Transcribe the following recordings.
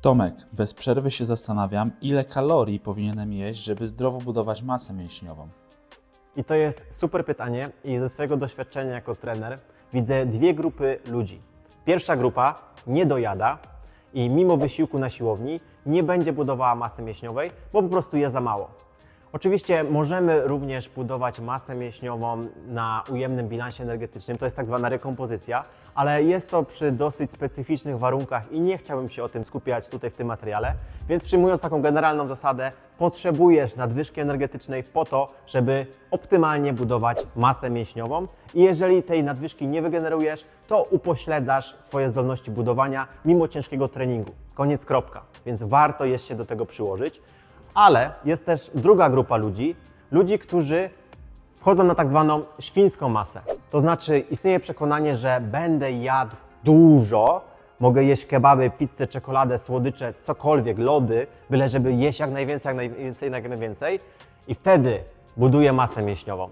Tomek, bez przerwy się zastanawiam, ile kalorii powinienem jeść, żeby zdrowo budować masę mięśniową. I to jest super pytanie i ze swojego doświadczenia jako trener widzę dwie grupy ludzi. Pierwsza grupa nie dojada i mimo wysiłku na siłowni nie będzie budowała masy mięśniowej, bo po prostu je za mało. Oczywiście możemy również budować masę mięśniową na ujemnym bilansie energetycznym, to jest tak zwana rekompozycja, ale jest to przy dosyć specyficznych warunkach i nie chciałbym się o tym skupiać tutaj w tym materiale, więc przyjmując taką generalną zasadę, potrzebujesz nadwyżki energetycznej po to, żeby optymalnie budować masę mięśniową i jeżeli tej nadwyżki nie wygenerujesz, to upośledzasz swoje zdolności budowania mimo ciężkiego treningu. Koniec kropka. Więc warto jest się do tego przyłożyć. Ale jest też druga grupa ludzi, ludzi, którzy wchodzą na tak zwaną świńską masę. To znaczy istnieje przekonanie, że będę jadł dużo, mogę jeść kebaby, pizzę, czekoladę, słodycze, cokolwiek, lody, byle żeby jeść jak najwięcej, jak najwięcej, jak najwięcej i wtedy buduję masę mięśniową.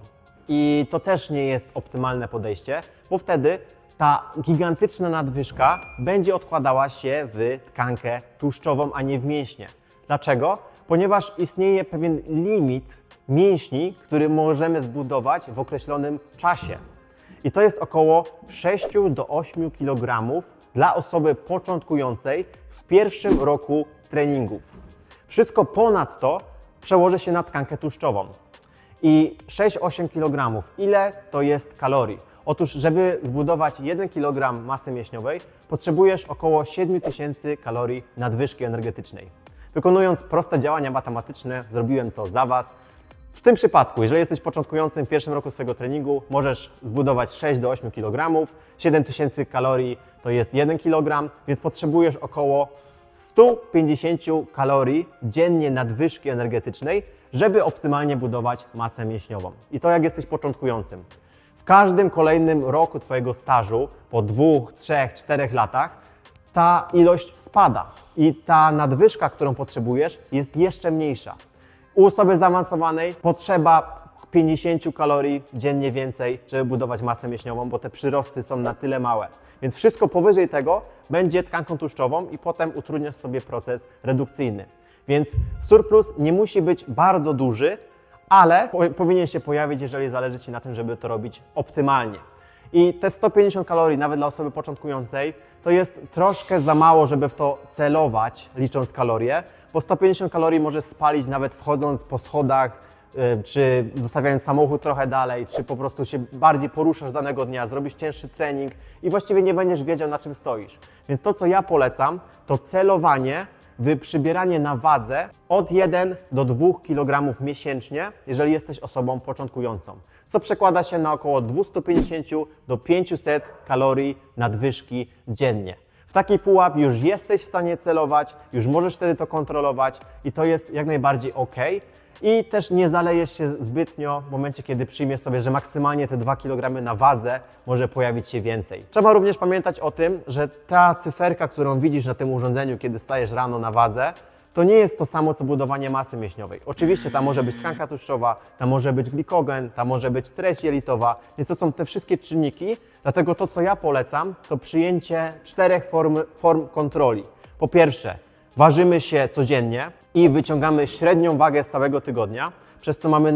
I to też nie jest optymalne podejście, bo wtedy ta gigantyczna nadwyżka będzie odkładała się w tkankę tłuszczową, a nie w mięśnie. Dlaczego? Ponieważ istnieje pewien limit mięśni, który możemy zbudować w określonym czasie. I to jest około 6 do 8 kg dla osoby początkującej w pierwszym roku treningów. Wszystko ponad to przełoży się na tkankę tłuszczową. I 6-8 kg, ile to jest kalorii? Otóż, żeby zbudować 1 kg masy mięśniowej, potrzebujesz około 7000 kalorii nadwyżki energetycznej. Wykonując proste działania matematyczne, zrobiłem to za Was. W tym przypadku, jeżeli jesteś początkującym w pierwszym roku swojego treningu, możesz zbudować 6 do 8 kg, 7000 kalorii to jest 1 kg, więc potrzebujesz około 150 kalorii dziennie nadwyżki energetycznej, żeby optymalnie budować masę mięśniową. I to jak jesteś początkującym. W każdym kolejnym roku Twojego stażu, po dwóch, trzech, czterech latach, ta ilość spada i ta nadwyżka, którą potrzebujesz, jest jeszcze mniejsza. U osoby zaawansowanej potrzeba 50 kalorii dziennie więcej, żeby budować masę mięśniową, bo te przyrosty są na tyle małe. Więc wszystko powyżej tego będzie tkanką tłuszczową i potem utrudniasz sobie proces redukcyjny. Więc surplus nie musi być bardzo duży, ale po, powinien się pojawić, jeżeli zależy Ci na tym, żeby to robić optymalnie. I te 150 kalorii, nawet dla osoby początkującej, to jest troszkę za mało, żeby w to celować, licząc kalorie, bo 150 kalorii możesz spalić nawet wchodząc po schodach, y, czy zostawiając samochód trochę dalej, czy po prostu się bardziej poruszasz danego dnia, zrobisz cięższy trening i właściwie nie będziesz wiedział, na czym stoisz. Więc to, co ja polecam, to celowanie przybieranie na wadze od 1 do 2 kg miesięcznie, jeżeli jesteś osobą początkującą, co przekłada się na około 250 do 500 kalorii nadwyżki dziennie. W taki pułap już jesteś w stanie celować, już możesz wtedy to kontrolować i to jest jak najbardziej ok. I też nie zalejesz się zbytnio w momencie, kiedy przyjmiesz sobie, że maksymalnie te 2 kg na wadze może pojawić się więcej. Trzeba również pamiętać o tym, że ta cyferka, którą widzisz na tym urządzeniu, kiedy stajesz rano na wadze, to nie jest to samo co budowanie masy mięśniowej. Oczywiście tam może być tkanka tłuszczowa, tam może być glikogen, tam może być treść jelitowa, więc to są te wszystkie czynniki. Dlatego to, co ja polecam, to przyjęcie czterech form, form kontroli. Po pierwsze, ważymy się codziennie i wyciągamy średnią wagę z całego tygodnia, przez co mamy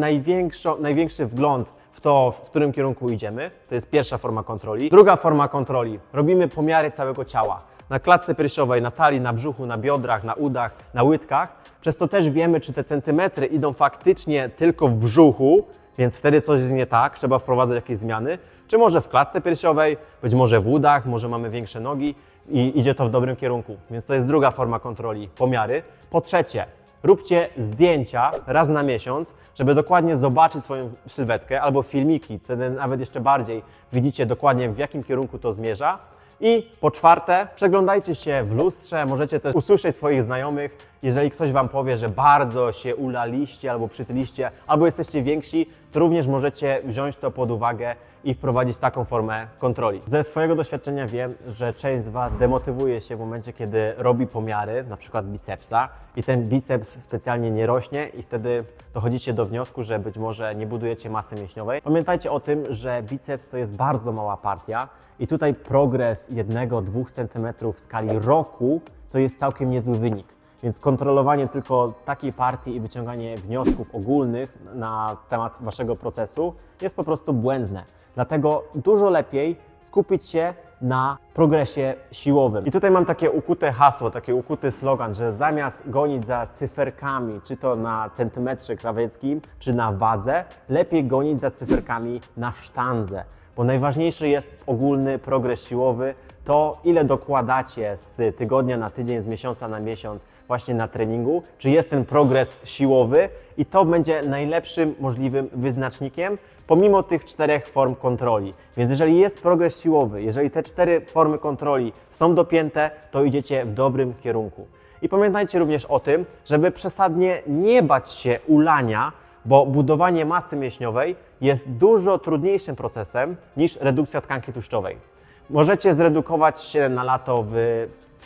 największy wgląd w to, w którym kierunku idziemy. To jest pierwsza forma kontroli. Druga forma kontroli, robimy pomiary całego ciała. Na klatce piersiowej, na talii, na brzuchu, na biodrach, na udach, na łydkach. Przez to też wiemy, czy te centymetry idą faktycznie tylko w brzuchu, więc wtedy coś jest nie tak, trzeba wprowadzać jakieś zmiany. Czy może w klatce piersiowej, być może w udach, może mamy większe nogi i idzie to w dobrym kierunku. Więc to jest druga forma kontroli, pomiary. Po trzecie, róbcie zdjęcia raz na miesiąc, żeby dokładnie zobaczyć swoją sylwetkę albo filmiki, wtedy nawet jeszcze bardziej widzicie dokładnie w jakim kierunku to zmierza. I po czwarte, przeglądajcie się w lustrze, możecie też usłyszeć swoich znajomych, jeżeli ktoś Wam powie, że bardzo się ulaliście albo przytyliście, albo jesteście więksi, to również możecie wziąć to pod uwagę i wprowadzić taką formę kontroli. Ze swojego doświadczenia wiem, że część z Was demotywuje się w momencie, kiedy robi pomiary, na przykład bicepsa i ten biceps specjalnie nie rośnie i wtedy dochodzicie do wniosku, że być może nie budujecie masy mięśniowej. Pamiętajcie o tym, że biceps to jest bardzo mała partia i tutaj progres 1-2 cm w skali roku to jest całkiem niezły wynik. Więc kontrolowanie tylko takiej partii i wyciąganie wniosków ogólnych na temat waszego procesu jest po prostu błędne. Dlatego dużo lepiej skupić się na progresie siłowym. I tutaj mam takie ukute hasło, taki ukuty slogan, że zamiast gonić za cyferkami, czy to na centymetrze krawieckim, czy na wadze, lepiej gonić za cyferkami na sztandze. Bo najważniejszy jest ogólny progres siłowy, to ile dokładacie z tygodnia na tydzień, z miesiąca na miesiąc właśnie na treningu, czy jest ten progres siłowy i to będzie najlepszym możliwym wyznacznikiem pomimo tych czterech form kontroli. Więc jeżeli jest progres siłowy, jeżeli te cztery formy kontroli są dopięte, to idziecie w dobrym kierunku. I pamiętajcie również o tym, żeby przesadnie nie bać się ulania, bo budowanie masy mięśniowej jest dużo trudniejszym procesem niż redukcja tkanki tłuszczowej. Możecie zredukować się na lato w,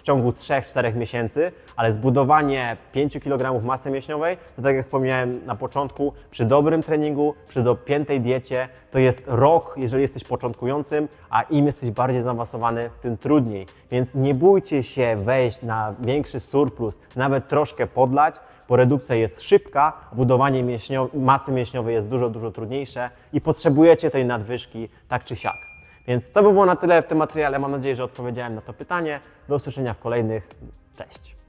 ciągu 3-4 miesięcy, ale zbudowanie 5 kg masy mięśniowej, to tak jak wspomniałem na początku, przy dobrym treningu, przy dopiętej diecie, to jest rok, jeżeli jesteś początkującym, a im jesteś bardziej zaawansowany, tym trudniej. Więc nie bójcie się wejść na większy surplus, nawet troszkę podlać, bo redukcja jest szybka, budowanie masy mięśniowej jest dużo, dużo trudniejsze i potrzebujecie tej nadwyżki tak czy siak. Więc to by było na tyle w tym materiale. Mam nadzieję, że odpowiedziałem na to pytanie. Do usłyszenia w kolejnych. Cześć.